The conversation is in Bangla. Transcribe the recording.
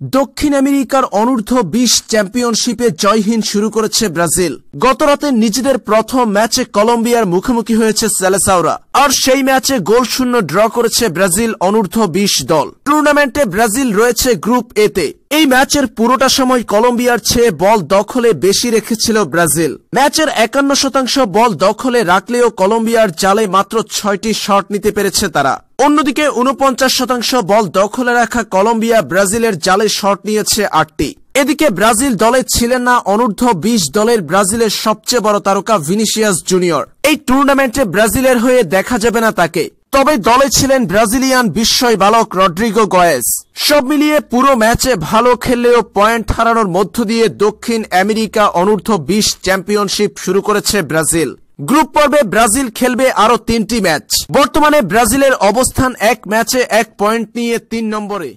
দক্ষিণ আমেরিকার অনূর্ধ্ব বিশ চ্যাম্পিয়নশিপে জয়হীন শুরু করেছে ব্রাজিল। গতরাতে নিজেদের প্রথম ম্যাচে কলম্বিয়ার মুখোমুখি হয়েছে সেলেসাওরা। আর সেই ম্যাচে গোল শূন্য ড্র করেছে ব্রাজিল অনূর্ধ্ব বিশ দল। টুর্নামেন্টে ব্রাজিল রয়েছে গ্রুপ এতে এই ম্যাচের পুরোটা সময় কলম্বিয়ার চেয়ে বল দখলে বেশি রেখেছিল ব্রাজিল। ম্যাচের একান্ন শতাংশ বল দখলে রাখলেও কলম্বিয়ার জালে মাত্র ছয়টি শট নিতে পেরেছে তারা। অন্যদিকে উনপঞ্চাশ শতাংশ বল দখলে রাখা কলম্বিয়া ব্রাজিলের জালে শট নিয়েছে আটটি। এদিকে ব্রাজিল দলে ছিলেন না, অনূর্ধ্ব বিশ দলের ব্রাজিলের সবচেয়ে বড় তারকা ভিনিসিয়াস জুনিয়র। এই টুর্নামেন্টে ব্রাজিলের হয়ে দেখা যাবে না তাকে। তবে দলে ছিলেন ব্রাজিলিয়ান বিস্ময় বালক রড্রিগো গয়েস। সব মিলিয়ে পুরো ম্যাচে ভালো খেললেও পয়েন্ট হারানোর মধ্য দিয়ে দক্ষিণ আমেরিকা অনূর্ধ্ব বিশ চ্যাম্পিয়নশিপ শুরু করেছে ব্রাজিল। গ্রুপ পর্বে ব্রাজিল খেলবে আরও তিনটি ম্যাচ। বর্তমানে ব্রাজিলের অবস্থান এক ম্যাচে এক পয়েন্ট নিয়ে তিন নম্বরে।